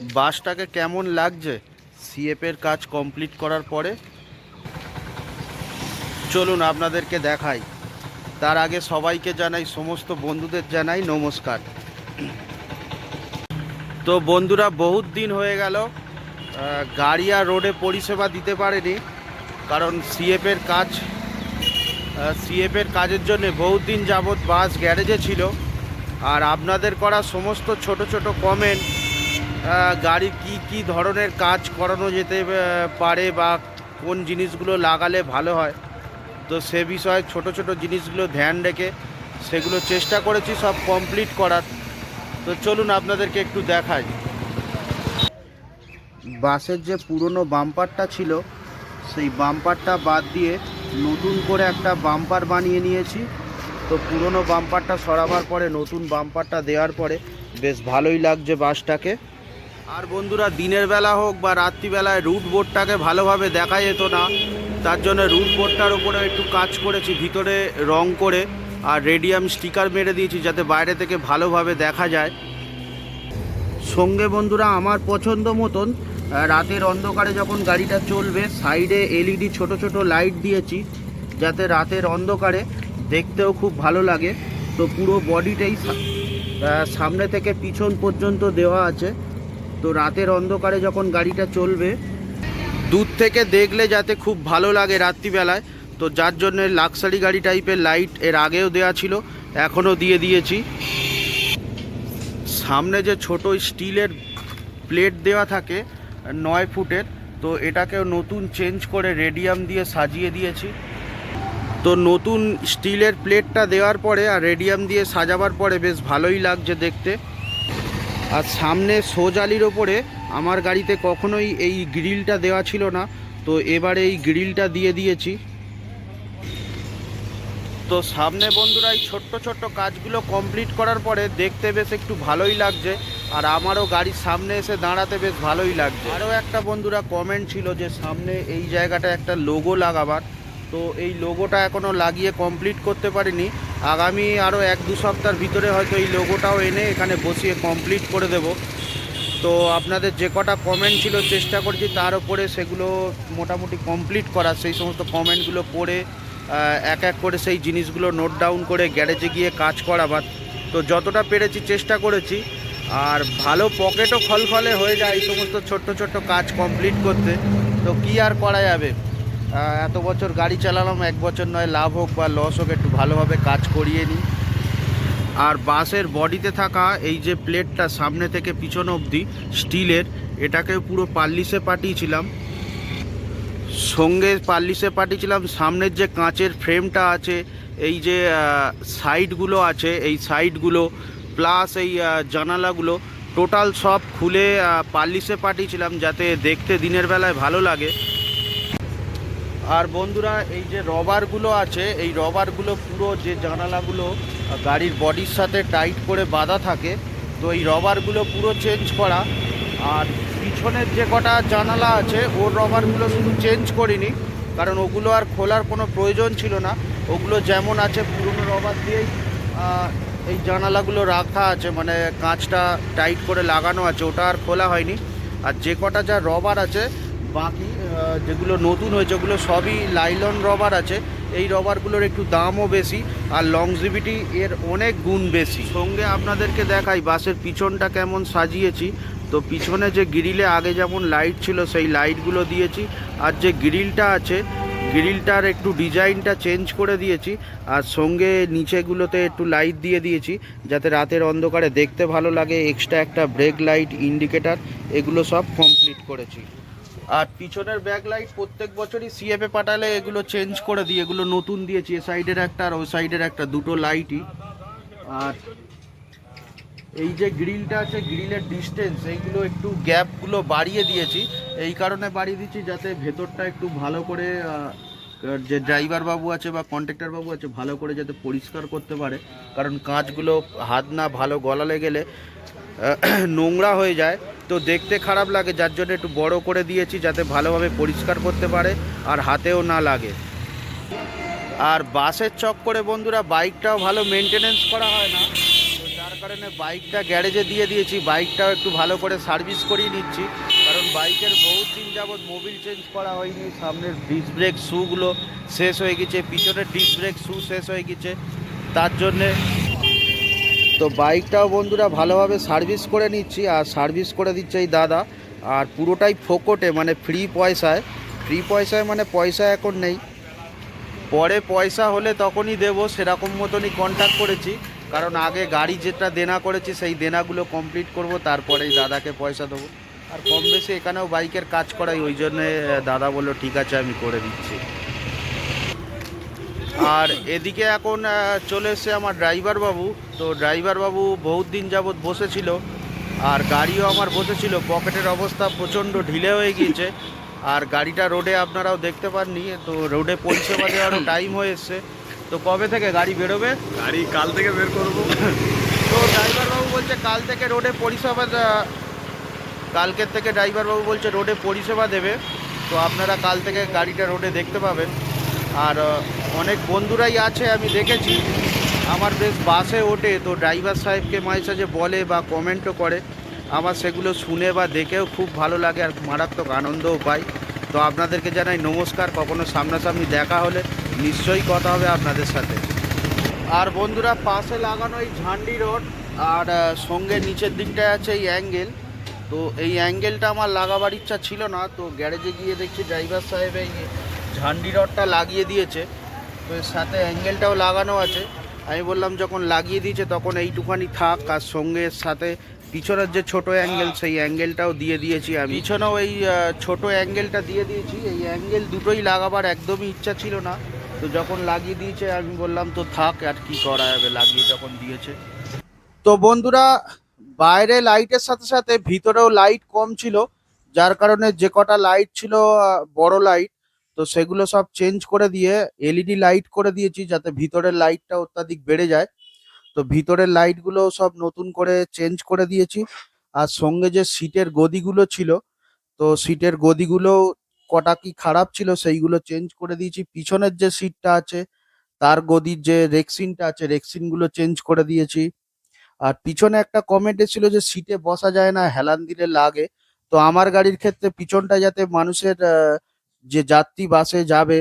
বাসটাকে কেমন লাগছে? সিএফের কাজ কমপ্লিট করার পরে? চলুন আপনাদেরকে দেখাই। তার আগে সবাইকে জানাই সমস্ত বন্ধুদের জানাই নমস্কার। তো বন্ধুরা বহুত দিন হয়ে গেল আহ, গাড়ি আর রোডে পরিষেবা দিতে পারেনি কারণ সিএফের কাজ সিএফের কাজের জন্য বহুত দিন যাবৎ বাস গ্যারেজে ছিল। আর আপনাদের করা সমস্ত ছোট ছোট কমেন্ট গাড়ি কি কি ধরনের কাজ করানো যেতে পারে বা কোন জিনিসগুলো লাগালে ভালো হয়? তো সে বিষয়ে ছোট ছোট জিনিসগুলো ধ্যান রেখে সেগুলো চেষ্টা করেছি, সব কমপ্লিট করার। তো চলুন আপনাদেরকে একটু দেখাই। বাসের যে পুরনো বাম্পারটা ছিল, সেই বাম্পারটা বাদ দিয়ে নতুন করে একটা বাম্পার বানিয়ে নিয়েছি। তো পুরনো বাম্পারটা সরাবার পরে নতুন বাম্পারটা দেওয়ার পরে বেশ ভালোই লাগছে বাসটাকে। আর বন্ধুরা, দিনের বেলা হোক বা রাত্রিবেলায় রুট বোর্ডটাকে ভালোভাবে দেখা যেত না, তার জন্য রুট বোর্ডটার উপরে একটু কাজ করেছি, ভিতরে রং করে আর রেডিয়াম স্টিকার মেরে দিয়েছি যাতে বাইরে থেকে ভালোভাবে দেখা যায়। সঙ্গে বন্ধুরা, আমার পছন্দ মতন রাতের অন্ধকারে যখন গাড়িটা চলবে সাইডে এলইডি ছোট ছোট লাইট দিয়েছি, যাতে রাতের অন্ধকারে দেখতেও খুব ভালো লাগে। তো পুরো বডিটাই সামনে থেকে পিছন পর্যন্ত দেওয়া আছে। তো রাতের অন্ধকারে যখন গাড়িটা চলবে, দূর থেকে দেখলে যাতে খুব ভালো লাগে রাত্রিবেলায়। তো যার জন্য লাক্সারি গাড়ি টাইপের লাইটের আগেও দেওয়া ছিল, এখনও দিয়ে দিয়েছি। সামনে যে ছোট স্টিলের প্লেট দেওয়া থাকে, নয় ফুটের, তো এটাকেও নতুন চেঞ্জ করে রেডিয়াম দিয়ে সাজিয়ে দিয়েছি। তো নতুন স্টিলের প্লেটটা দেওয়ার পরে আর রেডিয়াম দিয়ে সাজাবার পরে বেশ ভালোই লাগছে দেখতে। আর সামনে সোজালির ওপরে আমার গাড়িতে কখনোই এই গ্রিলটা দেওয়া ছিল না। তো এবারে এই গ্রিলটা দিয়ে দিয়েছি। তো সামনে বন্ধুরা এই ছোট্ট ছোট্ট কাজগুলো কমপ্লিট করার পরে দেখতে বেশ একটু ভালোই লাগছে আর আমারও গাড়ির সামনে এসে দাঁড়াতে বেশ ভালোই লাগছে। আরও একটা বন্ধুরা কমেন্ট ছিল যে সামনে এই জায়গাটা একটা লোগো লাগাবার। তো এই লোগোটা এখনও লাগিয়ে কমপ্লিট করতে পারিনি। আগামী আরও এক দু সপ্তাহের ভিতরে হয়তো এই লোগোটাও এনে এখানে বসিয়ে কমপ্লিট করে দেব। তো আপনাদের যে কটা কমেন্ট ছিল চেষ্টা করছি, তার উপরে সেগুলো মোটামুটি কমপ্লিট করা। সেই সমস্ত কমেন্টগুলো পড়ে এক এক করে সেই জিনিসগুলো নোট ডাউন করে গ্যারেজে গিয়ে কাজ করাবার। তো যতটা পেরেছি চেষ্টা করেছি, আর ভালো পকেটও খলখলে হয়ে যায় এই সমস্ত ছোট্ট ছোট্ট কাজ কমপ্লিট করতে। তো কি আর করা যাবে? এত বছর গাড়ি চালালাম, এক বছর নয়, লাভ হোক বা লস হোক, একটু ভালোভাবে কাজ করিয়ে নিই। আর বাসের বডিতে থাকা এই যে প্লেটটা সামনে থেকে পিছন অবধি, স্টিলের এটাকে পুরো পাল্লিশে পাঠিয়েছিলাম। সঙ্গে পাল্লিশে পাঠিয়েছিলাম, সামনের যে কাঁচের ফ্রেমটা আছে, এই যে সাইডগুলো আছে, এই সাইডগুলো প্লাস এই জানালাগুলো টোটাল সব খুলে পাল্লিশে পাঠিয়েছিলাম, যাতে দেখতে দিনের বেলায় ভালো লাগে। আর বন্ধুরা, এই যে রবারগুলো আছে, এই রবারগুলো পুরো যে জানালাগুলো গাড়ির বডির সাথে টাইট করে বাঁধা থাকে, তো এই রবারগুলো পুরো চেঞ্জ করা। আর পিছনের যে কটা জানালা আছে, ওর রবারগুলো শুধু চেঞ্জ করিনি, কারণ ওগুলো আর খোলার কোনো প্রয়োজন ছিল না। ওগুলো যেমন আছে, পুরনো রবার দিয়েই এই জানালাগুলো রাখা আছে মানে কাঁচটা টাইট করে লাগানো আছে, ওটা আর খোলা হয়নি। আর যে কটা যা রবার আছে, বাকি যেগুলো নতুন হয়েছে, ওগুলো সবই লাইলন রবার আছে। এই রবারগুলোর একটু দামও বেশি আর লংজিভিটি এর অনেক গুণ বেশি। সঙ্গে আপনাদেরকে দেখাই, বাসের পিছনটা কেমন সাজিয়েছি। তো পিছনে যে গ্রিলে আগে যেমন লাইট ছিল, সেই লাইটগুলো দিয়েছি। আর যে গ্রিলটা আছে গ্রিলটার একটু ডিজাইনটা চেঞ্জ করে দিয়েছি। আর সঙ্গে নিচেগুলোতে একটু লাইট দিয়ে দিয়েছি, যাতে রাতের অন্ধকারে দেখতে ভালো লাগে। এক্সট্রা একটা ব্রেক লাইট ইন্ডিকেটার এগুলো সব কমপ্লিট করেছি। আর পিছনের ব্যাক লাইট প্রত্যেক বছরই সিএফে পাঠালে এগুলো চেঞ্জ করে দিই এগুলো নতুন দিয়েছি। এ সাইডের একটা আর ওই সাইডের একটা, দুটো লাইটই আর এই যে গ্রিলটা আছে গ্রিলের ডিস্টেন্স এইগুলো একটু গ্যাপগুলো বাড়িয়ে দিয়েছি। এই কারণে বাড়িয়ে দিচ্ছি যাতে ভেতরটা একটু ভালো করে যে ড্রাইভার বাবু আছে বা কন্ট্রাক্টর বাবু আছে, ভালো করে যাতে পরিষ্কার করতে পারে। কারণ কাঁচগুলো হাত না ভালো গলালে গেলে নোংরা হয়ে যায়। তো দেখতে খারাপ লাগে, যার জন্য একটু বড় করে দিয়েছি যাতে ভালোভাবে পরিষ্কার করতে পারে আর হাতেও না লাগে। আর বাসের চক করে বন্ধুরা, বাইকটাও ভালো মেনটেনেন্স করা হয় না। তো যার কারণে বাইকটা গ্যারেজে দিয়ে দিয়েছি, বাইকটাও একটু ভালো করে সার্ভিস করিয়ে নিচ্ছি। কারণ বাইকের বহুত দিন যাবৎ মোবিল চেঞ্জ করা হয়নি, সামনের ডিস্ক ব্রেক শ্যুগুলো শেষ হয়ে গেছে, পিছনের ডিস্ক ব্রেক শ্যু শেষ হয়ে গেছে। তার জন্যে তো বাইকটাও বন্ধুরা ভালোভাবে সার্ভিস করে নিচ্ছি, আর সার্ভিস করে দিচ্ছে এই দাদা। আর পুরোটাই ফোকটে মানে ফ্রি পয়সায়। ফ্রি পয়সায় মানে পয়সা এখন নেই। পরে পয়সা হলে তখনই দেবো, সেরকম মতনই কন্ট্যাক্ট করেছি। কারণ আগে গাড়ি যেটা দেনা করেছি, সেই দেনাগুলো কমপ্লিট করব, তারপরেই দাদাকে পয়সা দেবো। আর কম বেশি এখানেও বাইকের কাজ করাই, ওই জন্যে দাদা বলল, ঠিক আছে, আমি করে দিচ্ছি। আর এদিকে এখন চলে এসছে আমার ড্রাইভার বাবু। তো ড্রাইভার বাবু বহুত দিন যাবৎ বসেছিল আর গাড়িও আমার বসেছিল। পকেটের অবস্থা প্রচণ্ড ঢিলে হয়ে গিয়েছে। আর গাড়িটা রোডে আপনারাও দেখতে পাননি। তো রোডে পরিষেবা দেওয়ারও টাইম হয়ে এসছে। তো কবে থেকে গাড়ি বেরোবে? গাড়ি কাল থেকে বের করব। তো ড্রাইভার বাবু বলছে কাল থেকে রোডে পরিষেবা কালকের থেকে ড্রাইভার বাবু বলছে রোডে পরিষেবা দেবে। তো আপনারা কাল থেকে গাড়িটা রোডে দেখতে পাবেন। আর অনেক বন্ধুরাই আছে, আমি দেখেছি। আমার বেশ বাসে ওঠে, তো ড্রাইভার সাহেবকে মাঝে সাঝে বলে বা কমেন্টও করে। আমার সেগুলো শুনে বা দেখেও খুব ভালো লাগে আর মারাত্মক আনন্দও পাই। তো আপনাদেরকে জানাই নমস্কার, কখনো সামনাসামনি দেখা হলে নিশ্চয়ই কথা হবে আপনাদের সাথে। আর বন্ধুরা, পাশে লাগানো এই ঝান্ডি রোড, আর সঙ্গে নিচের দিকটায় আছে এই অ্যাঙ্গেল তো এই অ্যাঙ্গেলটা আমার লাগাবার ইচ্ছা ছিল না, তো গ্যারেজে গিয়ে দেখছি ড্রাইভার সাহেব এই ঝান্ডি রডটা লাগিয়ে দিয়েছে, তো এর সাথে অ্যাঙ্গেলটাও লাগানো আছে। আমি বললাম, যখন লাগিয়ে দিয়েছে, তখন এইটুখানি থাক, আর সঙ্গে সাথে পিছনের যে ছোট অ্যাঙ্গেল, সেই অ্যাঙ্গেলটাও দিয়ে দিয়েছি আমি। পিছনেও এই ছোট অ্যাঙ্গেলটা দিয়ে দিয়েছি। এই অ্যাঙ্গেল দুটোই লাগাবার একদমই ইচ্ছা ছিল না। তো যখন লাগিয়ে দিয়েছে, আমি বললাম, তো থাক, আর কি করা যাবে? লাগিয়ে যখন দিয়েছে। তো বন্ধুরা, বাইরে লাইটের সাথে সাথে ভিতরেও লাইট কম ছিল। যার কারণে যে কটা লাইট ছিল বড় লাইট তো সেগুলো সব চেঞ্জ করে দিয়ে এলইডি লাইট করে দিয়েছি যাতে ভিতরের লাইটটা অত্যাধিক বেড়ে যায়। তো ভিতরের লাইটগুলো সব নতুন করে চেঞ্জ করে দিয়েছি। আর সঙ্গে যে সিটের গদিগুলো ছিল তো সিটের গদিগুলো কটা কি খারাপ ছিল সেইগুলো চেঞ্জ করে দিয়েছি। পিছনের যে সিটটা আছে তার গদির যে রেক্সিনটা আছে রেক্সিনগুলো চেঞ্জ করে দিয়েছি। আর পিছনে একটা কমেন্ট ছিল যে সিটে বসা যায় না হেলান দিলে লাগে। তো আমার গাড়ির ক্ষেত্রে পিছনটা যাতে মানুষের আহ, যে যাত্রী বাসে যাবে,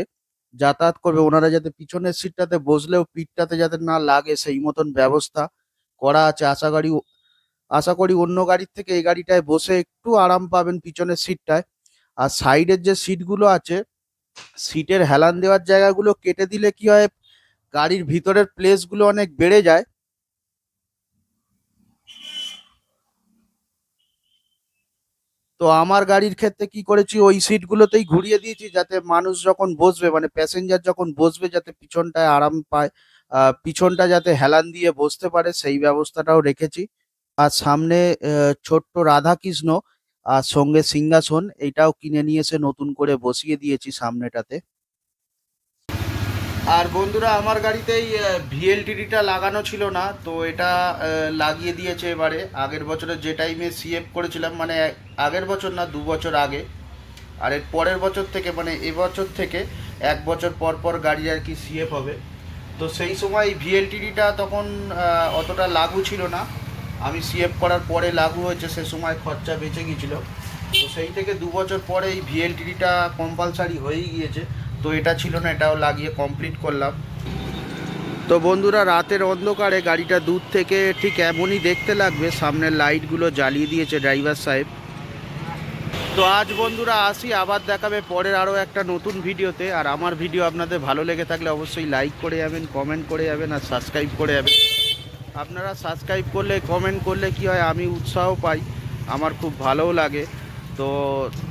যাতায়াত করবে, ওনারা যাতে পিছনের সিটটাতে বসলেও পিঠটাতে যাতে না লাগে, সেই মতন ব্যবস্থা করা আছে। আশা করি আশা করি অন্য গাড়ির থেকে এই গাড়িটায় বসে একটু আরাম পাবেন পিছনের সিটটায়। আর সাইডের যে সিটগুলো আছে, সিটের হেলান দেওয়ার জায়গাগুলো কেটে দিলে কি হয়, গাড়ির ভিতরের প্লেসগুলো অনেক বেড়ে যায়। তো আমার গাড়ির ক্ষেত্রে কি করেছি? ওই সিটগুলোতেই ঘুরিয়ে দিয়েছি যাতে মানুষ যখন বসবে মানে প্যাসেঞ্জার যখন বসবে যাতে পিছনটায় আরাম পায় পিছনটা যাতে হেলান দিয়ে বসতে পারে, সেই ব্যবস্থাটাও রেখেছি। আর সামনে ছোট্ট রাধাকৃষ্ণ আর সঙ্গে সিংহাসন এইটাও কিনে নিয়ে এসে নতুন করে বসিয়ে দিয়েছি সামনেটাতে। আর বন্ধুরা, আমার গাড়িতেই ভিএলটিডিটা লাগানো ছিল না, তো এটা লাগিয়ে দিয়েছে এবারে। আগের বছরে যে টাইমে সিএফ করেছিলাম মানে আগের বছর না, দু বছর আগে। আর এর পরের বছর থেকে মানে এবছর থেকে এক বছর পর পর গাড়ি আর কি সিএফ হবে। তো সেই সময় ভিএলটিডিটা তখন অতটা লাগু ছিল না। আমি সিএফ করার পরে লাগু হয়েছে, সে সময় খরচা বেঁচে গিয়েছিল। তো সেই থেকে দু বছর পরে এই ভিএলটিডিটা কম্পালসারি হয়েই গিয়েছে। তো এটা ছিল না, এটাও লাগিয়ে কমপ্লিট করলাম। তো বন্ধুরা, রাতের অন্ধকারে গাড়িটা দূর থেকে ঠিক এমনই দেখতে লাগবে, সামনের লাইটগুলো জ্বালিয়ে দিয়েছে ড্রাইভার সাহেব। তো আজ বন্ধুরা আসি, আবার দেখাবে পরের আরও একটা নতুন ভিডিওতে। আর আমার ভিডিও আপনাদের ভালো লেগে থাকলে অবশ্যই লাইক করে যাবেন কমেন্ট করে যাবেন আর সাবস্ক্রাইব করে যাবেন। আপনারা সাবস্ক্রাইব করলে কমেন্ট করলে কি হয়, আমি উৎসাহ পাই, আমার খুব ভালোও লাগে। তো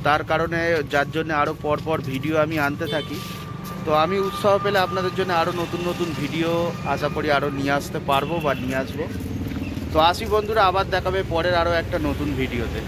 তার কারণে যার জন্য আরও পরপর ভিডিও আমি আনতে থাকি। তো আমি উৎসাহ পেলে আপনাদের জন্য আরও নতুন নতুন ভিডিও আশা করি আরও নিয়ে আসতে পারব বা নিয়ে আসব। তো আসি বন্ধুরা, আবার দেখাবে পরের আরও একটা নতুন ভিডিওতে।